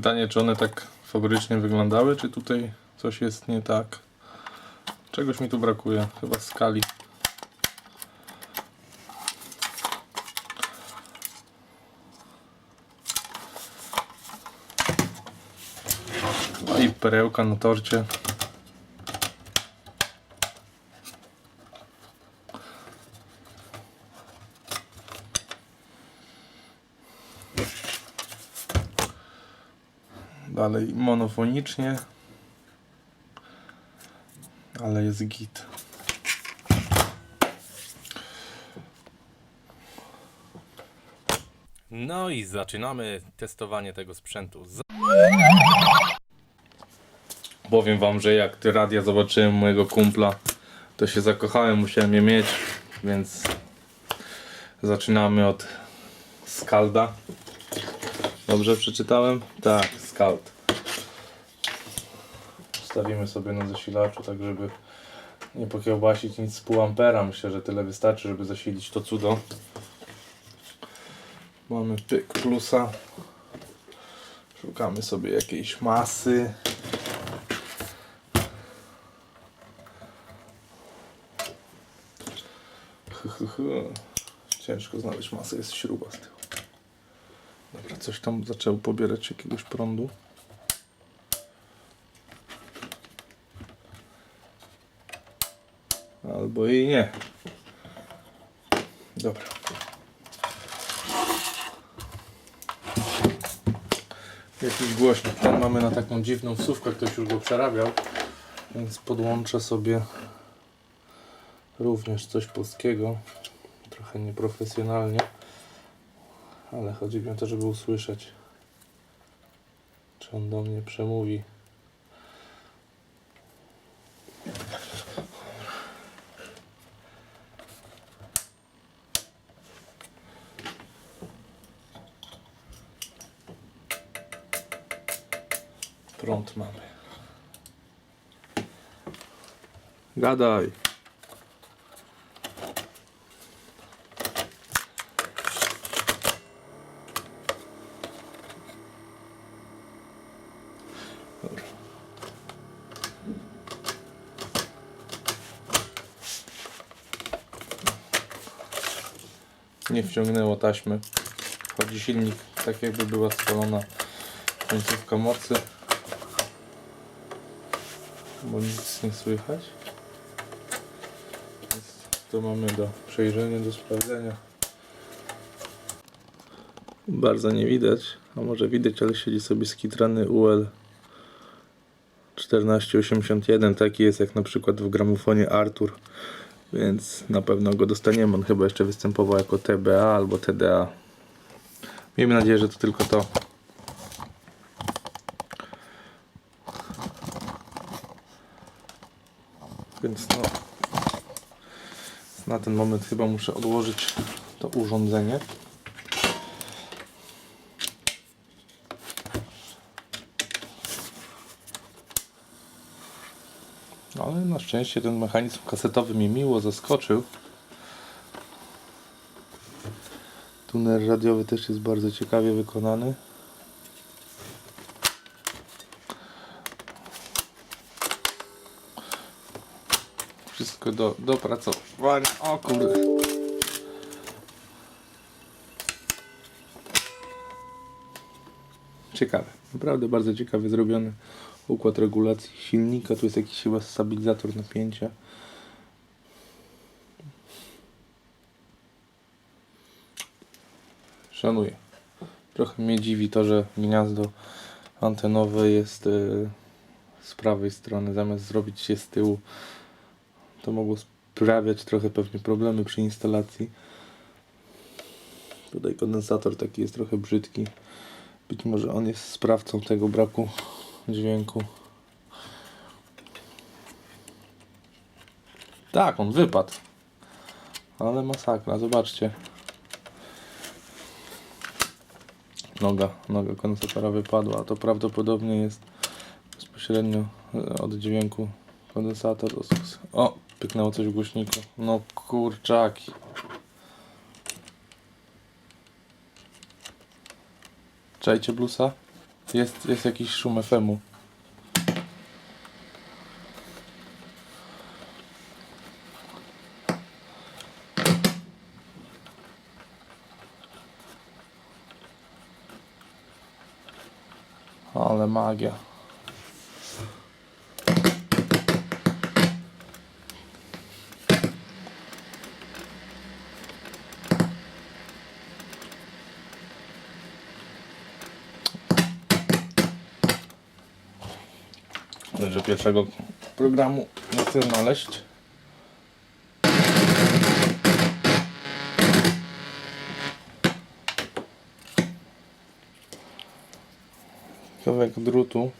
Pytanie, czy one tak fabrycznie wyglądały, czy tutaj coś jest nie tak? Czegoś mi tu brakuje, chyba skali. No i perełka na torcie. Dalej monofonicznie, ale jest git. No i zaczynamy testowanie tego sprzętu. Z- Powiem wam, że jak ty radia zobaczyłem mojego kumpla, to się zakochałem, musiałem je mieć, więc zaczynamy od Skalda. Dobrze przeczytałem? Tak, Skald. Stawimy sobie na zasilaczu, tak żeby nie pokiełbasić nic z pół ampera. Myślę, że tyle wystarczy, żeby zasilić to cudo. Mamy pyk plusa. Szukamy sobie jakiejś masy. Ciężko znaleźć masę, jest śruba z tyłu. Dobra, coś tam zaczęło pobierać jakiegoś prądu. Albo i nie. Dobra. Jakiś głośnik. Ten mamy na taką dziwną wsówkę, ktoś już go przerabiał. Więc podłączę sobie również coś polskiego. Trochę nieprofesjonalnie. Ale chodzi mi o to, żeby usłyszeć, czy on do mnie przemówi. Prąd mamy. Gadaj. Nie wciągnęło taśmy. Chodzi silnik tak jakby była spalona końcówka mocy. Bo nic nie słychać. Więc to mamy do przejrzenia, do sprawdzenia. Bardzo nie widać, a może widać, ale siedzi sobie skitrany UL 1481, taki jest jak na przykład w gramofonie Artur, więc na pewno go dostaniemy. On chyba jeszcze występował jako TBA albo TDA. Miejmy nadzieję, że to tylko to. Więc no, na ten moment chyba muszę odłożyć to urządzenie. Ale na szczęście ten mechanizm kasetowy mnie miło zaskoczył. Tuner radiowy też jest bardzo ciekawie wykonany. Wszystko do dopracowania. O kurde. Ciekawe. Naprawdę bardzo ciekawie zrobiony układ regulacji silnika. Tu jest jakiś chyba stabilizator napięcia. Szanuję. Trochę mnie dziwi to, że gniazdo antenowe jest e, z prawej strony, zamiast zrobić się z tyłu. To mogło sprawiać trochę pewnie problemy przy instalacji. Tutaj kondensator taki jest trochę brzydki. Być może on jest sprawcą tego braku dźwięku. Tak, on wypadł. Ale masakra, zobaczcie. Noga, noga kondensatora wypadła, to prawdopodobnie jest bezpośrednio e, od dźwięku kondensator. O, pyknęło coś w głośniku. No kurczaki. Czajcie blusa? Jest, jest jakiś szum FM-u. Ale magia. że pierwszego programu nie chcę znaleźć. Kawałek drutu.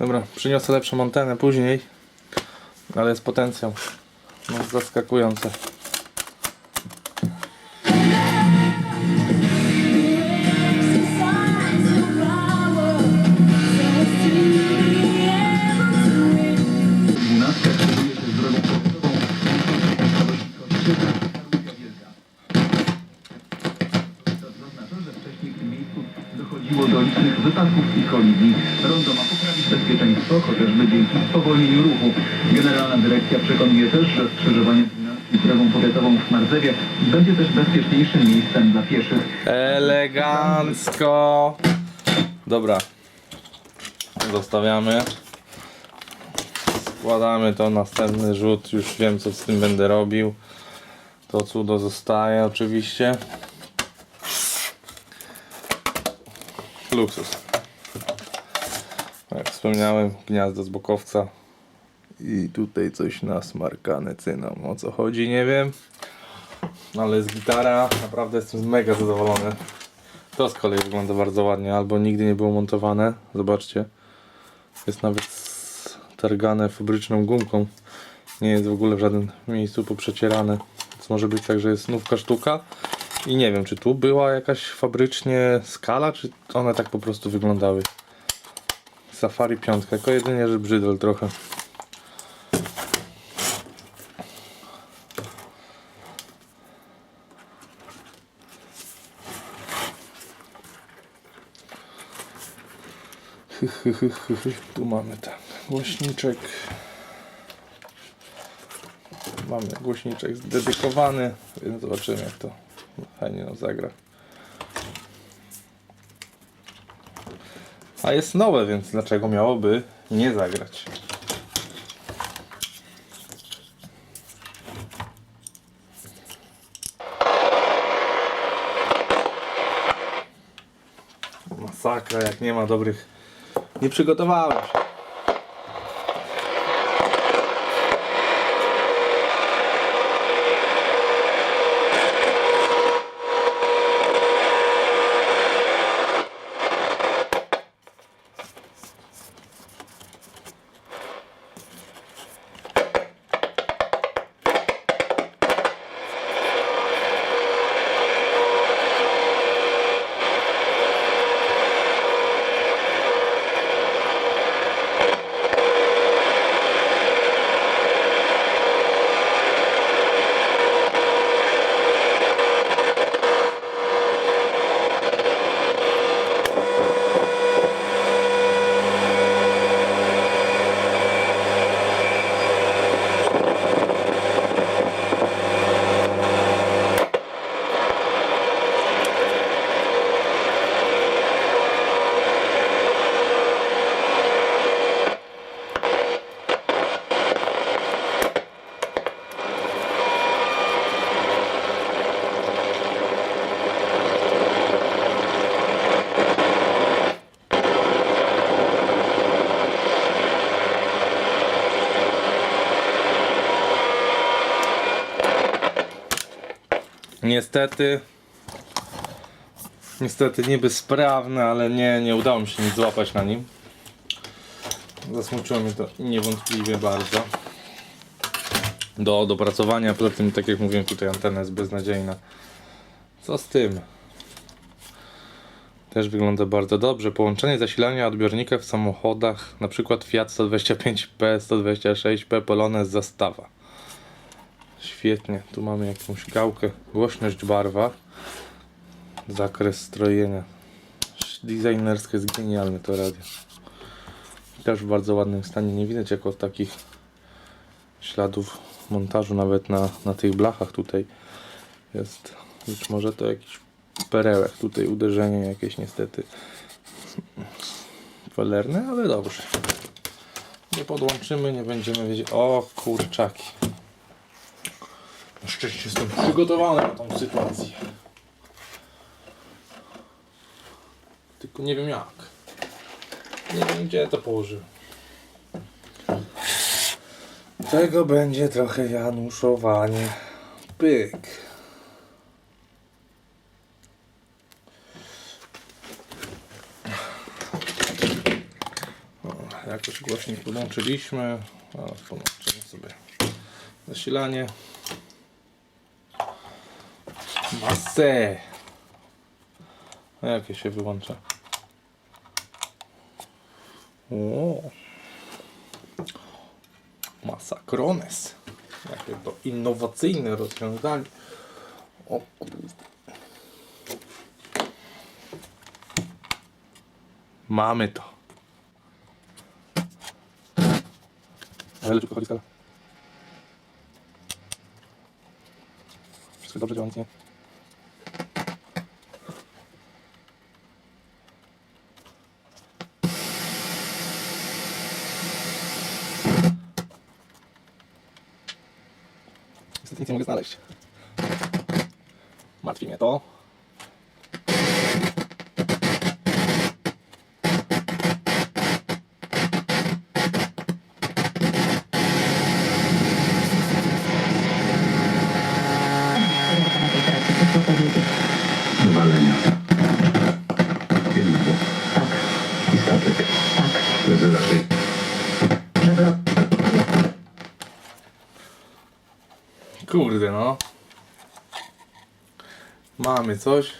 Dobra, przyniosę lepszą antenę później, ale jest potencjał. No, zaskakujące. Bezpieczeństwo, chociażby dzięki spowolnieniu ruchu. Generalna dyrekcja przekonuje też, że skrzyżowanie z drogą powiatową w Marzewie będzie też bezpieczniejszym miejscem dla pieszych. Elegancko. Dobra. Zostawiamy. Składamy to, następny rzut. Już wiem co z tym będę robił. To cudo zostaje oczywiście. Luksus. Jak wspomniałem, gniazdo z bokowca. I tutaj coś nasmarkane cyną. O co chodzi, nie wiem. Ale jest gitara, naprawdę jestem mega zadowolony. To z kolei wygląda bardzo ładnie, albo nigdy nie było montowane. Zobaczcie. Jest nawet targane fabryczną gumką. Nie jest w ogóle w żadnym miejscu poprzecierane. Więc może być tak, że jest nówka sztuka. I nie wiem, czy tu była jakaś fabrycznie skala, czy one tak po prostu wyglądały. Safari piątka, tylko jedynie, że brzydol trochę. Tu mamy tak, głośniczek. Mamy głośniczek dedykowany, więc zobaczymy jak to fajnie zagra. A jest nowe, więc dlaczego miałoby nie zagrać? Masakra, jak nie ma dobrych nie przygotowałem się. Niestety. Niestety niby sprawne, ale nie, nie udało mi się nic złapać na nim. Zasmuciło mnie to niewątpliwie bardzo. Do dopracowania, poza tym, tak jak mówiłem, tutaj antena jest beznadziejna. Co z tym? Też wygląda bardzo dobrze. Połączenie zasilania odbiornika w samochodach, na przykład Fiat 125P, 126P, Polonez zastawa. Świetnie, tu mamy jakąś gałkę, głośność barwa, zakres strojenia. Designerskie jest genialne to radio. Też w bardzo ładnym stanie, nie widać jako takich śladów montażu nawet na, na tych blachach tutaj. Jest być może to jakiś perełek tutaj uderzenie jakieś niestety falerne, ale dobrze. Nie podłączymy, nie będziemy wiedzieć. O kurczaki szczęście jestem przygotowany na tą sytuację. Tylko nie wiem jak. Nie wiem gdzie to położyłem. Tego będzie trochę januszowanie. Pyk. O, jakoś głośnik podłączyliśmy podłączymy sobie zasilanie masę a jakie się wyłącza o Masakrones. Jakie to innowacyjne rozwiązanie. O. Mamy to. Ale tylko chodzi skala. Wszystko dobrze działa, nic nie. Nic nie mogę znaleźć. Martwi mnie to. Kurde no. Mamy coś.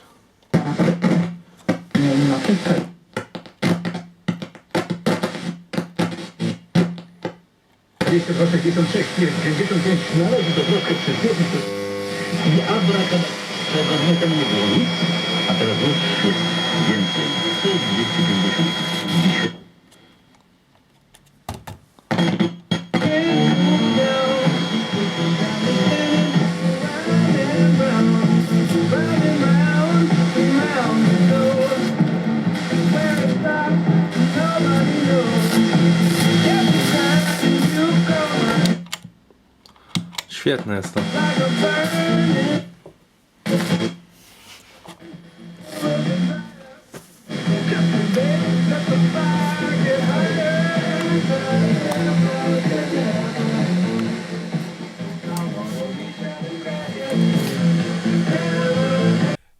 Jeszcze proszę 56, 55 należy do trochę przyspieszyć. I abrakadabra. Tego dnia temu nie było nic, a teraz już więcej. To jest 250 jest.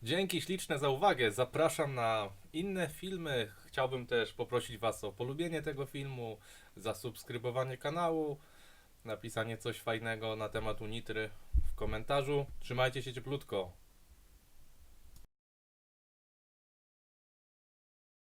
Dzięki śliczne za uwagę. Zapraszam na inne filmy. Chciałbym też poprosić Was o polubienie tego filmu, zasubskrybowanie kanału, napisanie coś fajnego na temat Unitry w komentarzu. Trzymajcie się cieplutko.